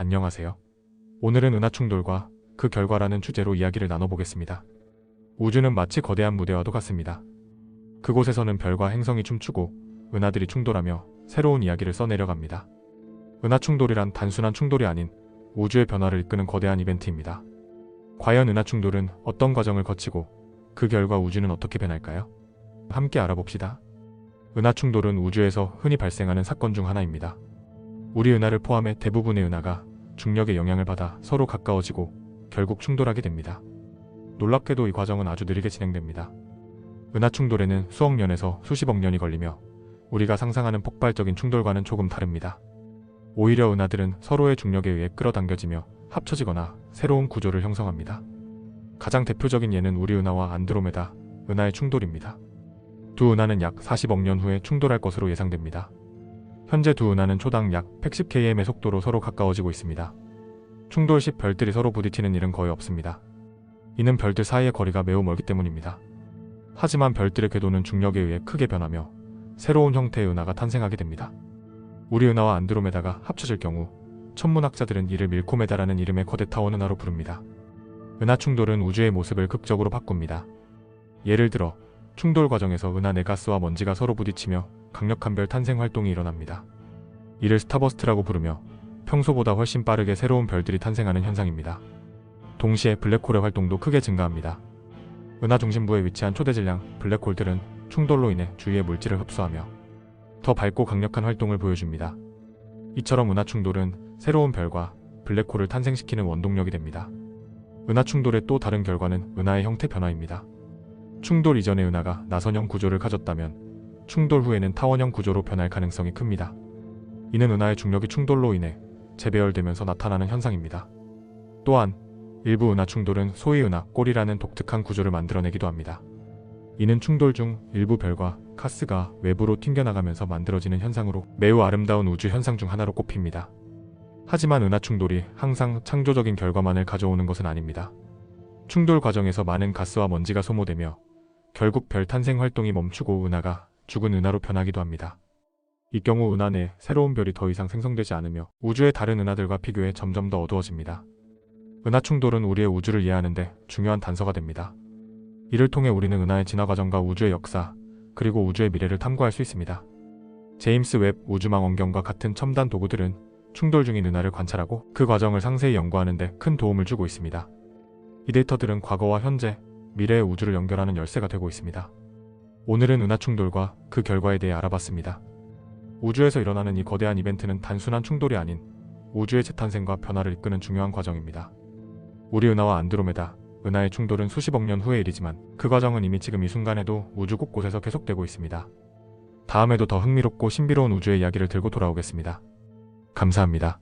안녕하세요. 오늘은 은하 충돌과 그 결과라는 주제로 이야기를 나눠보겠습니다. 우주는 마치 거대한 무대와도 같습니다. 그곳에서는 별과 행성이 춤추고 은하들이 충돌하며 새로운 이야기를 써내려갑니다. 은하 충돌이란 단순한 충돌이 아닌 우주의 변화를 이끄는 거대한 이벤트입니다. 과연 은하 충돌은 어떤 과정을 거치고 그 결과 우주는 어떻게 변할까요? 함께 알아봅시다. 은하 충돌은 우주에서 흔히 발생하는 사건 중 하나입니다. 우리 은하를 포함해 대부분의 은하가 중력의 영향을 받아 서로 가까워지고 결국 충돌하게 됩니다. 놀랍게도 이 과정은 아주 느리게 진행됩니다. 은하 충돌에는 수억 년에서 수십억 년이 걸리며 우리가 상상하는 폭발적인 충돌과는 조금 다릅니다. 오히려 은하들은 서로의 중력에 의해 끌어당겨지며 합쳐지거나 새로운 구조를 형성합니다. 가장 대표적인 예는 우리 은하와 안드로메다 은하의 충돌입니다. 두 은하는 약 40억 년 후에 충돌할 것으로 예상됩니다. 현재 두 은하는 초당 약 110km의 속도로 서로 가까워지고 있습니다. 충돌 시 별들이 서로 부딪히는 일은 거의 없습니다. 이는 별들 사이의 거리가 매우 멀기 때문입니다. 하지만 별들의 궤도는 중력에 의해 크게 변하며 새로운 형태의 은하가 탄생하게 됩니다. 우리 은하와 안드로메다가 합쳐질 경우 천문학자들은 이를 밀코메다라는 이름의 거대 타원 은하로 부릅니다. 은하 충돌은 우주의 모습을 극적으로 바꿉니다. 예를 들어 충돌 과정에서 은하 내 가스와 먼지가 서로 부딪히며 강력한 별 탄생 활동이 일어납니다. 이를 스타버스트라고 부르며 평소보다 훨씬 빠르게 새로운 별들이 탄생하는 현상입니다. 동시에 블랙홀의 활동도 크게 증가합니다. 은하 중심부에 위치한 초대 질량 블랙홀들은 충돌로 인해 주위의 물질을 흡수하며 더 밝고 강력한 활동을 보여줍니다. 이처럼 은하 충돌은 새로운 별과 블랙홀을 탄생시키는 원동력이 됩니다. 은하 충돌의 또 다른 결과는 은하의 형태 변화입니다. 충돌 이전의 은하가 나선형 구조를 가졌다면 충돌 후에는 타원형 구조로 변할 가능성이 큽니다. 이는 은하의 중력이 충돌로 인해 재배열되면서 나타나는 현상입니다. 또한 일부 은하 충돌은 소위 은하 골이라는 독특한 구조를 만들어내기도 합니다. 이는 충돌 중 일부 별과 가스가 외부로 튕겨나가면서 만들어지는 현상으로 매우 아름다운 우주 현상 중 하나로 꼽힙니다. 하지만 은하 충돌이 항상 창조적인 결과만을 가져오는 것은 아닙니다. 충돌 과정에서 많은 가스와 먼지가 소모되며 결국 별 탄생 활동이 멈추고 은하가 죽은 은하로 변하기도 합니다. 이 경우 은하 내 새로운 별이 더 이상 생성되지 않으며 우주의 다른 은하들과 비교해 점점 더 어두워집니다. 은하 충돌은 우리의 우주를 이해하는데 중요한 단서가 됩니다. 이를 통해 우리는 은하의 진화 과정과 우주의 역사, 그리고 우주의 미래를 탐구할 수 있습니다. 제임스 웹 우주망 원경과 같은 첨단 도구들은 충돌 중인 은하를 관찰하고 그 과정을 상세히 연구하는 데 큰 도움을 주고 있습니다. 이 데이터들은 과거와 현재, 미래의 우주를 연결하는 열쇠가 되고 있습니다. 오늘은 은하 충돌과 그 결과에 대해 알아봤습니다. 우주에서 일어나는 이 거대한 이벤트는 단순한 충돌이 아닌 우주의 재탄생과 변화를 이끄는 중요한 과정입니다. 우리 은하와 안드로메다, 은하의 충돌은 수십억 년 후의 일이지만 그 과정은 이미 지금 이 순간에도 우주 곳곳에서 계속되고 있습니다. 다음에도 더 흥미롭고 신비로운 우주의 이야기를 들고 돌아오겠습니다. 감사합니다.